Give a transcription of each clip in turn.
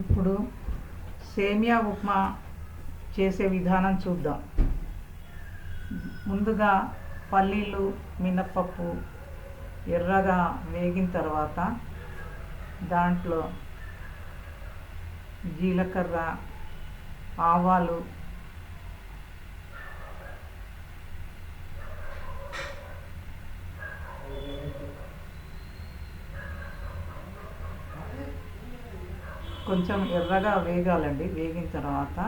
ఇప్పుడు సేమియా ఉప్మా చేసే విధానం చూద్దాం. ముందుగా పల్లీలు మినప్పప్పు ఎర్రగా వేగిన తర్వాత దాంట్లో జీలకర్ర ఆవాలు కొంచెం ఎర్రగా వేగాలండి. వేగిన తర్వాత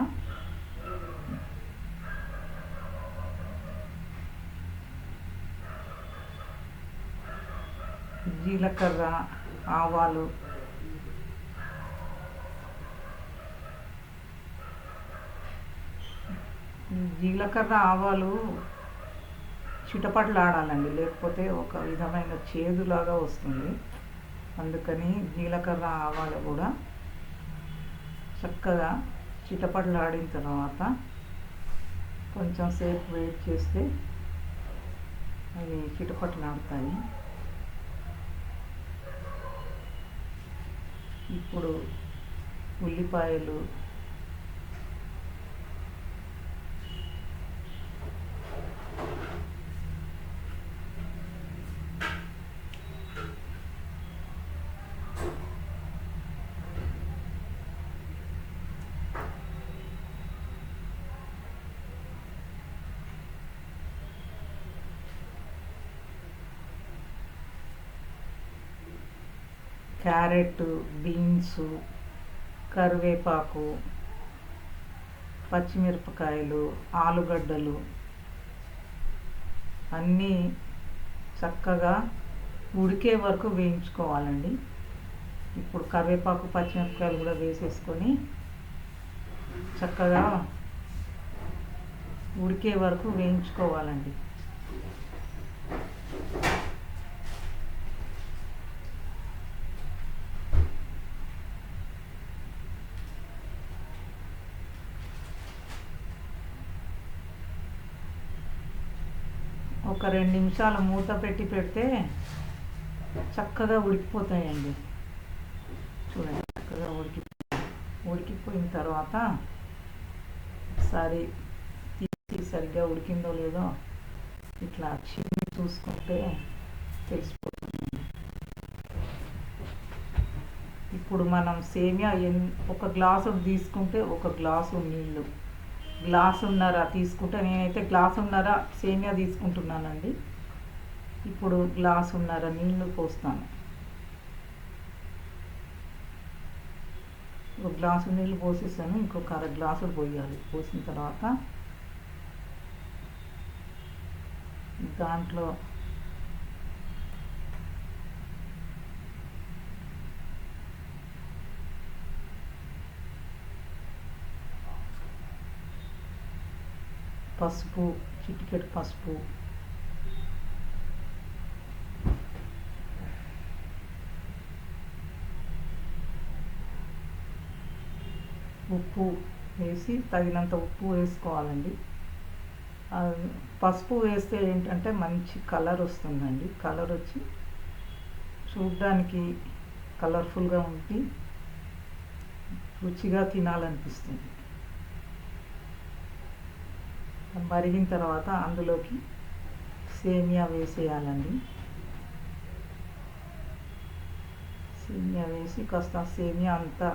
జీలకర్ర ఆవాలు జీలకర్ర ఆవాలు చిటపట్లు ఆడాలండి లేకపోతే ఒక విధమైన చేదులాగా వస్తుంది. అందుకని జీలకర్ర ఆవాలు కూడా చక్కగా చిటపట్లు ఆడిన తర్వాత కొంచెం సేపు వెయిట్ చేస్తే అవి చిటపట్లు ఆడతాయి. ఇప్పుడు ఉల్లిపాయలు క్యారెట్ బీన్స్ కరివేపాకు పచ్చిమిరపకాయలు ఆలుగడ్డలు అన్నీ చక్కగా ఉడికే వరకు వేయించుకోవాలండి. ఇప్పుడు కరివేపాకు పచ్చిమిరపకాయలు కూడా వేసేసుకొని చక్కగా ఉడికే వరకు వేయించుకోవాలండి. ఒక రెండు నిమిషాలు మూత పెట్టి పెడితే చక్కగా ఉడికిపోతాయండి. చూడండి చక్కగా ఉడికి ఉడికిపోయిన తర్వాత ఒకసారి తీసి సరిగ్గా ఉడికిందో లేదో ఇట్లా చిన్ని చూసుకుంటే తెలిసిపోతుంది ఇప్పుడు మనం సేమియా ఎన్ ఒక గ్లాసు తీసుకుంటే ఒక గ్లాసు నీళ్ళు. గ్లాసున్నర తీసుకుంటే నేనైతే గ్లాసున్నర సేమియా తీసుకుంటున్నానండి. ఇప్పుడు గ్లాసున్నర నీళ్ళు పోస్తాను. ఒక గ్లాసు నీళ్ళు పోసేసాను ఇంకొక అర గ్లాసులు పోయాలి. పోసిన తర్వాత దాంట్లో పసుపు చిటికెట్ పసుపు. ఉప్పు వేసి తగినంత ఉప్పు వేసుకోవాలండి. పసుపు వేస్తే ఏంటంటే మంచి కలర్ వస్తుందండి. కలర్ వచ్చి చూడ్డానికి కలర్ఫుల్గా ఉండి రుచిగా తినాలనిపిస్తుంది. మరిగిన తర్వాత అందులోకి సేమియా వేసేయాలండి. సేమియా వేసి కాస్త సేమియా అంతా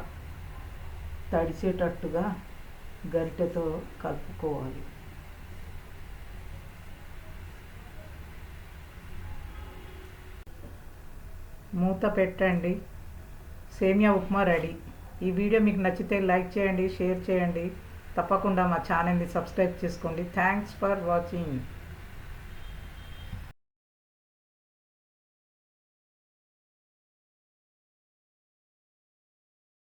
తడిచేటట్టుగా గరిటెతో కలుపుకోవాలి. మూత పెట్టండి. సేమియా ఉప్మా రెడీ. ఈ వీడియో మీకు నచ్చితే లైక్ చేయండి షేర్ చేయండి. తప్పకుండా మా ఛానల్ని సబ్స్క్రైబ్ చేసుకోండి. Thanks for watching.